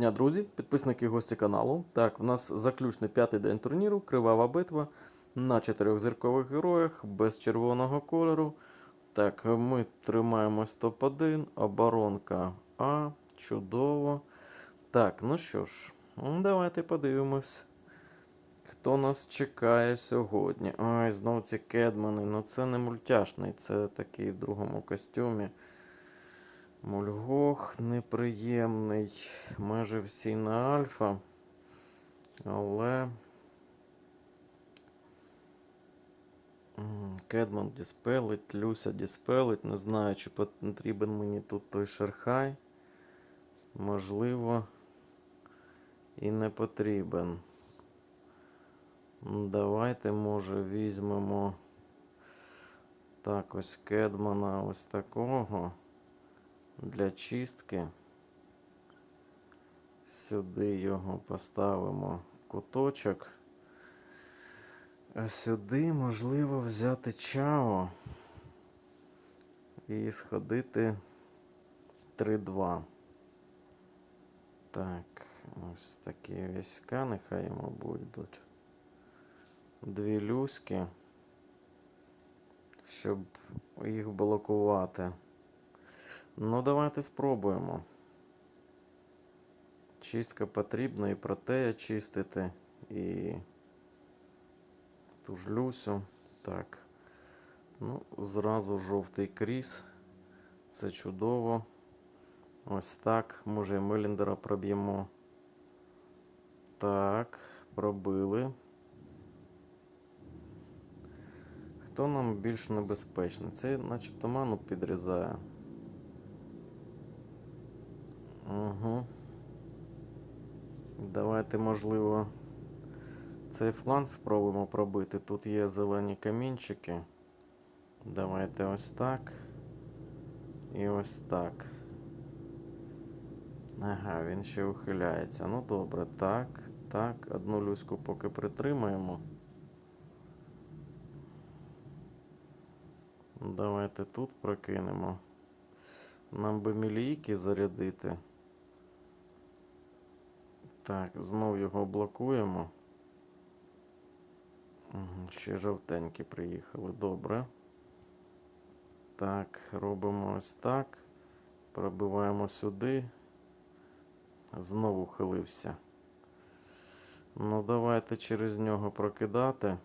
дня, друзі, підписники і гості каналу. Так, в нас заключний п'ятий день турніру, кривава битва на чотирьох зіркових героях без червоного кольору. Так, ми тримаємось топ-1, оборонка А, чудово. Так, ну що ж, давайте подивимось, хто нас чекає сьогодні. Ой, знову ці кедмани. Ну це не мультяшний, це такий в другому костюмі. Мульгох неприємний. Майже всі на альфа. Але. Кедман діспелить, Люся діспелить. Не знаю, чи потрібен мені тут той шерхай. Можливо, і не потрібен. Давайте, може, візьмемо. Так, ось Кедмана ось такого для чистки. Сюди його поставимо куточок. А сюди можливо взяти чао і сходити 3-2. Так, ось такі війська, нехай йому будуть. Дві люськи, щоб їх блокувати. Ну, давайте спробуємо. Чистка потрібна і протея чистити, і ту ж Люсю. Так. Ну, зразу жовтий кріс. Це чудово. Ось так. Може і Меліндера проб'ємо. Так, пробили. Хто нам більш небезпечний? Цей начебто ману підрізає. Угу. Давайте, можливо, цей фланг спробуємо пробити. Тут є зелені камінчики. Давайте ось так. І ось так. Ага, він ще ухиляється. Ну добре, так, так. Одну люську поки притримаємо. Давайте тут прокинемо. Нам би мілійки зарядити. Так, знов його блокуємо. Ще жовтенькі приїхали. Добре. Так, робимо ось так. Пробиваємо сюди. Знову хилився. Ну, давайте через нього прокидати.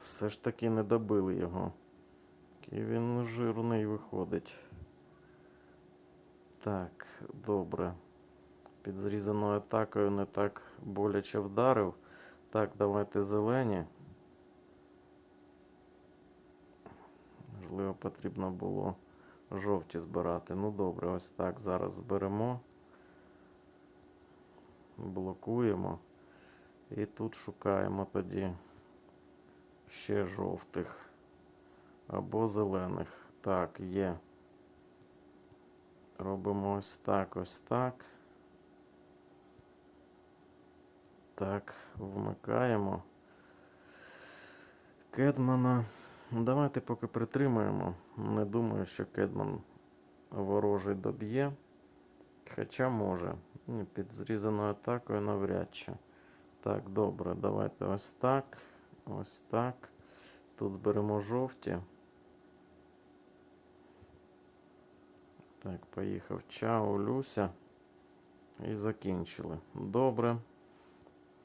Все ж таки не добили його. Який він жирний виходить. Так, добре. Під зрізаною атакою не так боляче вдарив. Так, давайте зелені. Можливо, потрібно було жовті збирати. Ну добре, ось так зараз зберемо. Блокуємо. І тут шукаємо тоді ще жовтих або зелених. Так, є. Робимо ось так, ось так. Так, вмикаємо. Кедмана. Давайте поки притримаємо. Не думаю, що Кедман ворожий доб'є. Хоча може. Під зрізаною атакою навряд чи. Так, добре, давайте ось так. Ось так. Тут зберемо жовті. Так, поїхав Чао, Люся. І закінчили. Добре.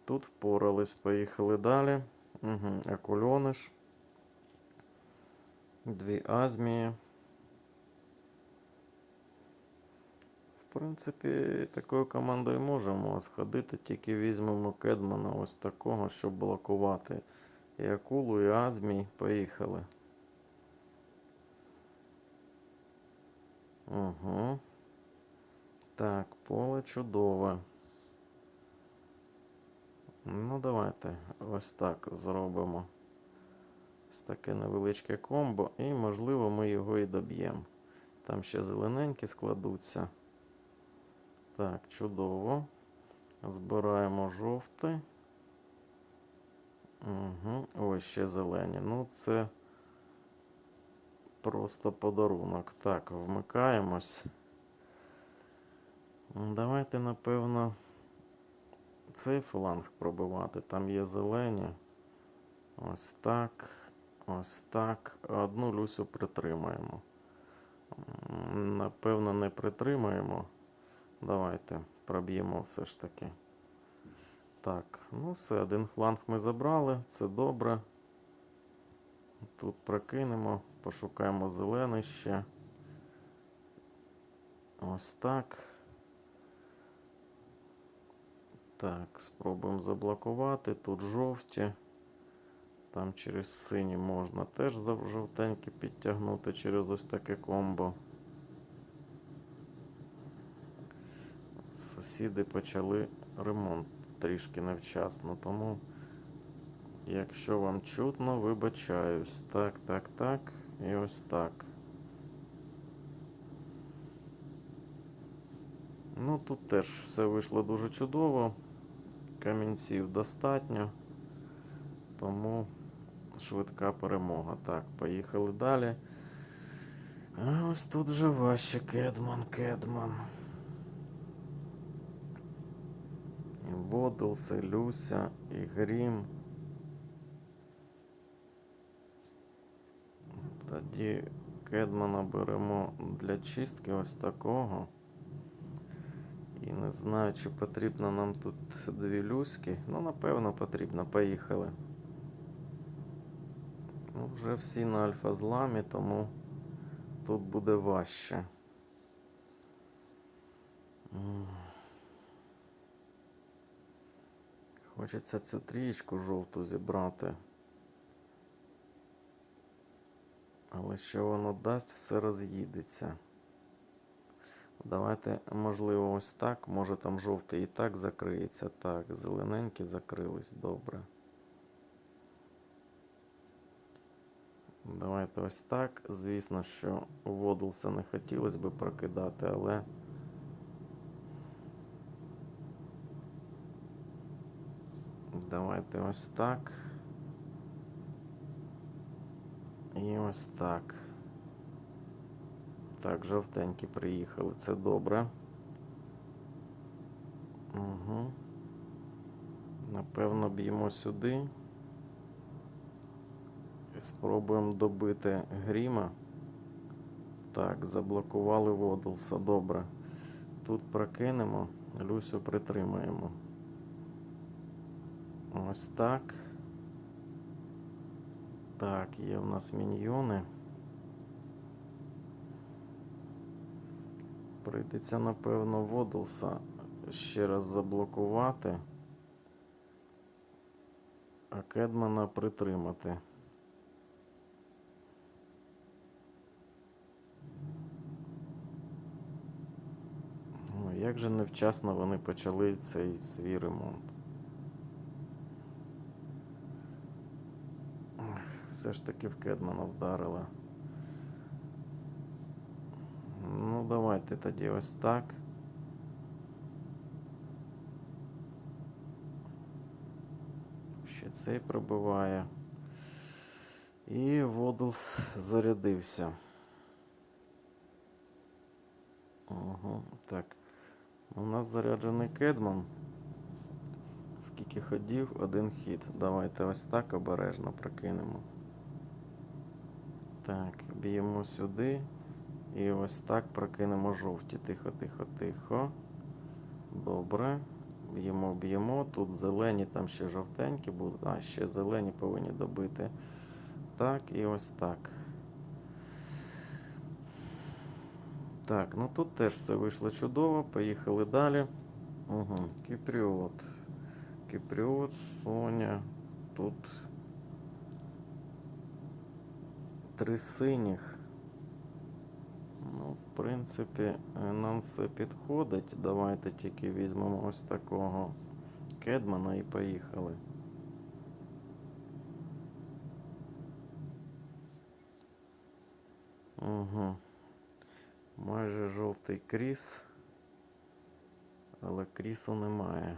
Тут впорались, поїхали далі. Угу. Акульониш. Дві азмії. В принципі, такою командою можемо сходити, тільки візьмемо Кедмана ось такого, щоб блокувати і акулу, і азмій. Поїхали. Угу. Так, поле чудове. Ну, давайте ось так зробимо. Ось таке невеличке комбо, і, можливо, ми його і доб'ємо. Там ще зелененькі складуться. Так, чудово. Збираємо жовтий. Угу. Ось ще зелені. Ну, це просто подарунок. Так, вмикаємось. Давайте, напевно, цей фланг пробивати. Там є зелені. Ось так. Ось так. Одну Люсю притримаємо. Напевно, не притримаємо. Давайте проб'ємо все ж таки. Так, ну все, один фланг ми забрали, це добре. Тут прокинемо, пошукаємо зелений ще. Ось так. Так, спробуємо заблокувати. Тут жовті. Там через сині можна теж жовтенькі підтягнути через ось таке комбо. Сусіди почали ремонт трішки невчасно, тому якщо вам чутно, вибачаюсь. Так, так, так. І ось так. Ну, тут теж все вийшло дуже чудово. Камінців достатньо. Тому швидка перемога. Так, поїхали далі. А ось тут же важче Кедман, Кедман. І Бодлс, і Люся, і Грім. Тоді Кедмана беремо для чистки ось такого. І не знаю, чи потрібно нам тут дві люськи. Ну, напевно, потрібно. Поїхали. Ну, вже всі на альфа зламі, тому тут буде важче. Хочеться цю трієчку жовту зібрати. Але що воно дасть, все роз'їдеться. Давайте, можливо, ось так. Може там жовтий і так закриється. Так, зелененькі закрились добре. Давайте ось так. Звісно, що Водлса не хотілося би прокидати, але. Давайте ось так. І ось так. Так, жовтенькі приїхали, це добре. Угу. Напевно, б'ємо сюди. Спробуємо добити гріма. Так, заблокували Водлса. Добре. Тут прокинемо, Люсю притримаємо. Ось так. Так, є в нас міньйони. Прийдеться, напевно, Водлса ще раз заблокувати, а Кедмана притримати. Ну, як же невчасно вони почали цей свій ремонт. Все ж таки в Кедмана вдарила. Ну, давайте тоді ось так. Ще цей пробиває. І Водлс зарядився. Ага, так. У нас заряджений кедман. Скільки ходів, один хід. Давайте ось так обережно прокинемо. Так, б'ємо сюди. І ось так прокинемо жовті. Тихо, тихо, тихо. Добре. Б'ємо, б'ємо. Тут зелені, там ще жовтенькі будуть. А, ще зелені повинні добити. Так, і ось так. Так, ну тут теж все вийшло чудово. Поїхали далі. Угу. Кіпріот. Кіпріот, Соня. Тут три синіх. Ну, в принципі, е, нам все підходить. Давайте тільки візьмемо ось такого кедмана і поїхали. Угу. Майже жовтий кріс. Але крісу немає.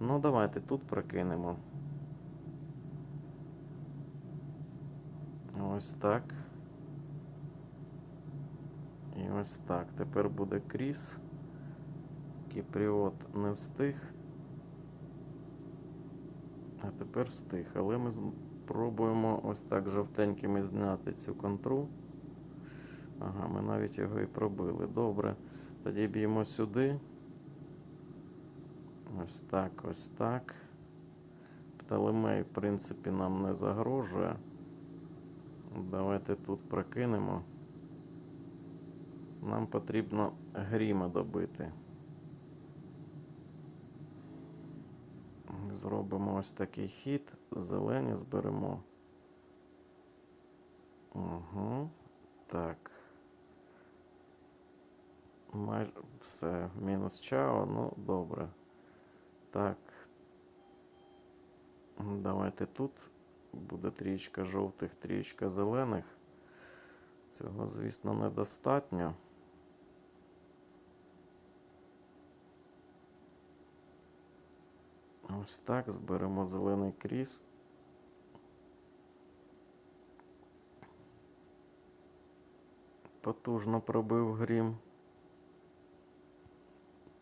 Ну, давайте тут прокинемо. Ось так. І ось так. Тепер буде кріс. Кіпріот не встиг. А тепер встиг. Але ми спробуємо ось так жовтенькими зняти цю контру. Ага, ми навіть його і пробили. Добре. Тоді б'ємо сюди. Ось так, ось так. Птолемей, в принципі, нам не загрожує. Давайте тут прокинемо. Нам потрібно гріма добити. Зробимо ось такий хід. Зелені зберемо. Угу. Так. Майже все. Мінус чао. Ну, добре. Так. Давайте тут буде трічка жовтих, трічка зелених. Цього, звісно, недостатньо. Ось так зберемо зелений кріс. Потужно пробив грім.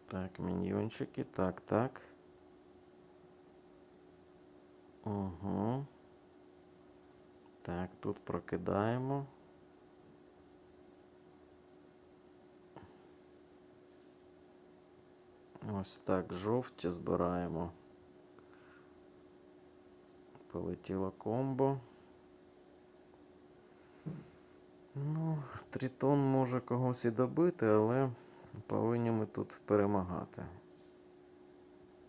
Так, міньйончики. Так, так. Угу. Так, тут прокидаємо. Ось так жовті збираємо. Полетіло комбо. Ну, Трітон може когось і добити, але повинні ми тут перемагати.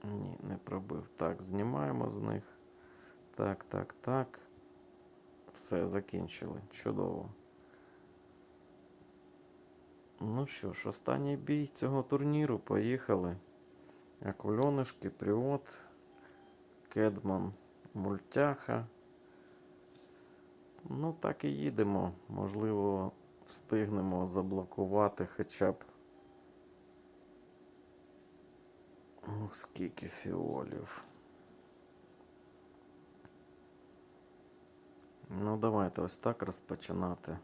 Ні, не пробив. Так, знімаємо з них. Так, так, так. Все, закінчили. Чудово. Ну що ж, останній бій цього турніру. Поїхали. Акульониш, Кіпріот, Кедман, Мультяха. Ну, так і їдемо. Можливо, встигнемо заблокувати хоча б. Ох, скільки фіолів. Ну, давайте ось так розпочинати.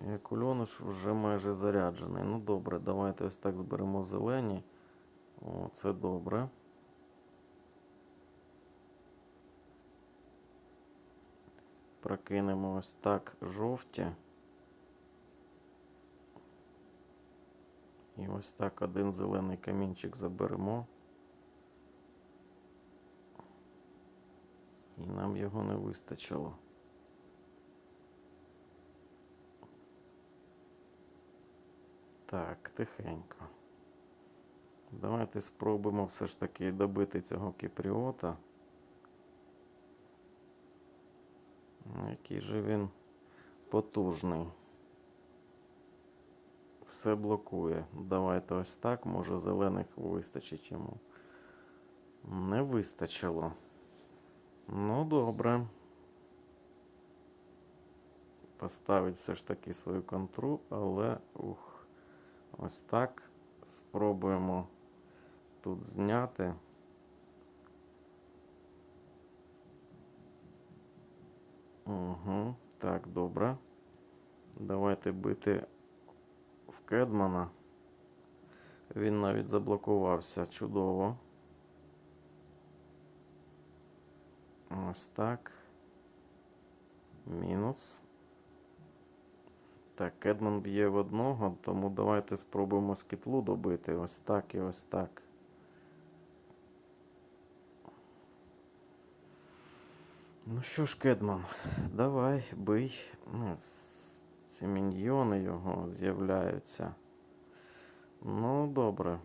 І кульониш вже майже заряджений. Ну добре, давайте ось так зберемо зелені. О, це добре. Прокинемо ось так жовті. І ось так один зелений камінчик заберемо. І нам його не вистачило. Так, тихенько. Давайте спробуємо все ж таки добити цього кіпріота. Який же він потужний. Все блокує. Давайте ось так. Може зелених вистачить йому. Не вистачило. Ну, добре. Поставить все ж таки свою контру, але ух. Ось так. Спробуємо тут зняти. Угу. Так, добре. Давайте бити в Кедмана. Він навіть заблокувався. Чудово. Ось так. Мінус. Так, Кедман б'є в одного, тому давайте спробуємо скітлу добити. Ось так і ось так. Ну що ж, Кедман, давай, бий. Ці міньйони його з'являються. Ну, добре.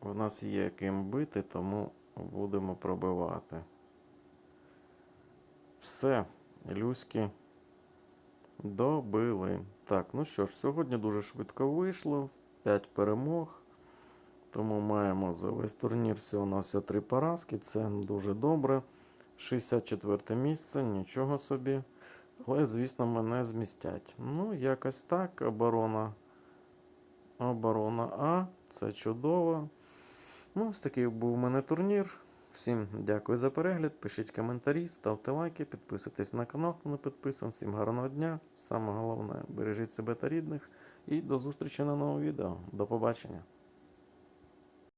У нас є ким бити, тому будемо пробивати. Все, Люськи добили. Так, ну що ж, сьогодні дуже швидко вийшло. 5 перемог. Тому маємо за весь турнір всього на все 3 поразки. Це дуже добре. 64 місце, нічого собі. Але, звісно, мене змістять. Ну, якось так. Оборона Оборона А. Це чудово. Ну, ось такий був у мене турнір. Всім дякую за перегляд. Пишіть коментарі, ставте лайки, підписуйтесь на канал, хто не підписаний. Всім гарного дня. Саме головне, бережіть себе та рідних. І до зустрічі на новому відео. До побачення.